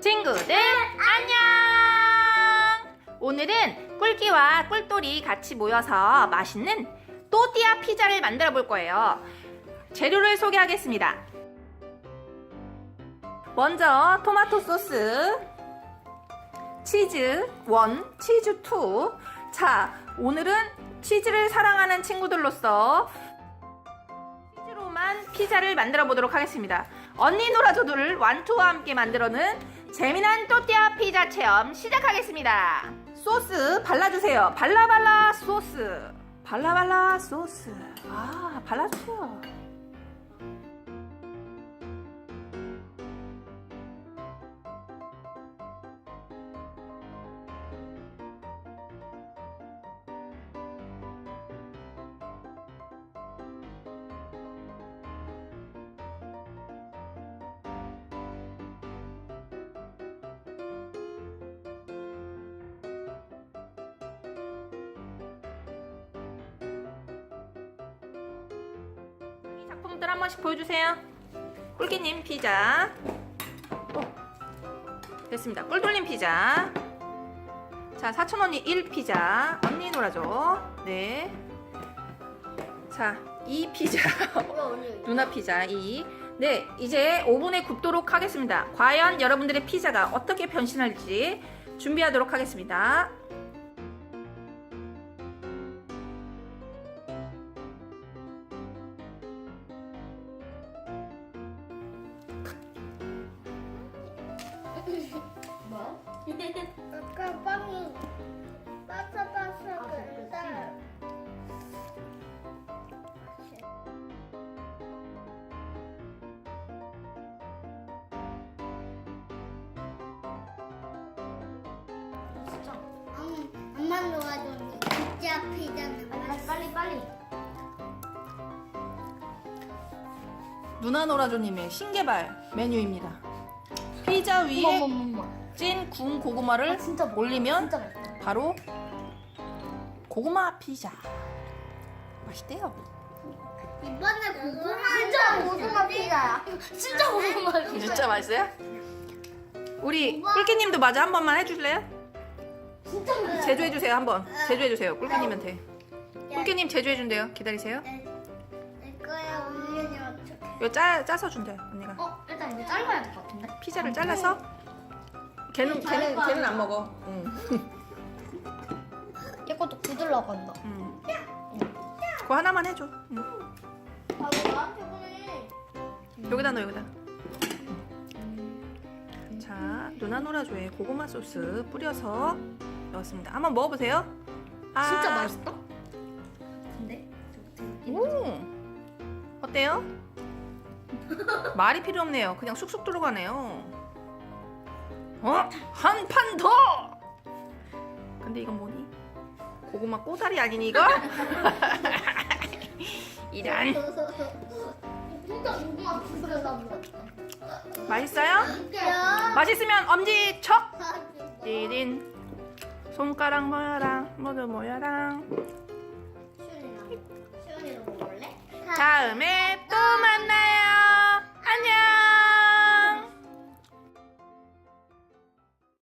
친구들 안녕! 오늘은 꿀기와 꿀돌이 같이 모여서 맛있는 또띠아 피자를 만들어 볼 거예요. 재료를 소개하겠습니다. 먼저 토마토 소스, 치즈 1, 치즈 2. 자, 오늘은 치즈를 사랑하는 친구들로서 치즈로만 피자를 만들어 보도록 하겠습니다. 언니 노라조들을 완투와 함께 만들어는 재미난 또띠아 피자 체험 시작하겠습니다. 소스 발라주세요. 발라발라 소스. 발라발라 소스. 아, 발라주세요. 이 작품들 한 번씩 보여주세요. 꿀기님 피자. 오, 됐습니다. 꿀돌림 피자. 자, 사촌언니 1 피자. 언니 놀아줘. 네. 자, 2 피자. 누나 피자 2. 네, 이제 오븐에 굽도록 하겠습니다. 과연 여러분들의 피자가 어떻게 변신할지 준비하도록 하겠습니다. 뭐? 아까 빵이 바삭바삭했다. 진짜. 음, 엄마 놓아줬니? 진짜 피자는 빨리 빨리. 누나 노라조님의 신개발 메뉴입니다. 피자 위에 어머머머. 찐 구운 고구마를 아, 진짜 맛있다. 올리면 진짜 맛있다. 바로 고구마 피자. 맛있대요. 이번에 고구마 진짜 고구마 피자야. 진짜 고구마 피자. 진짜 맛있어요? 우리 꿀기님도 마저 한 번만 해주실래요? 진짜 맛있어. 제조해주세요 한번. 제조해주세요 꿀기님한테. 꿀기님 제조해준대요. 기다리세요. 이거 짜 짜서 준대요 언니가. 어 일단 이거 짧아야 될 것 같은데. 피자를 잘라서. 걔는 걔는 걔는 안 먹어. 응. 이것도 굳으려고 한다. 응. 그거 하나만 해줘. 응. 아 나한테 보내. 여기다 넣어 여기다. 자 누나 노라조에 고구마 소스 뿌려서 넣었습니다. 한번 먹어보세요. 아, 진짜 맛있다. 근데 오 어때요? 말이 필요 없네요. 그냥 쑥쑥 들어가네요. 어? 한 판 더! 근데 이건 뭐니? 고구마 꼬다리 아니니 이거? 이런 진짜. 맛있어요? 야. 맛있으면 엄지 척! 띠린 손가락 모여라 모두 모여라 시원이랑 먹을래? 다음에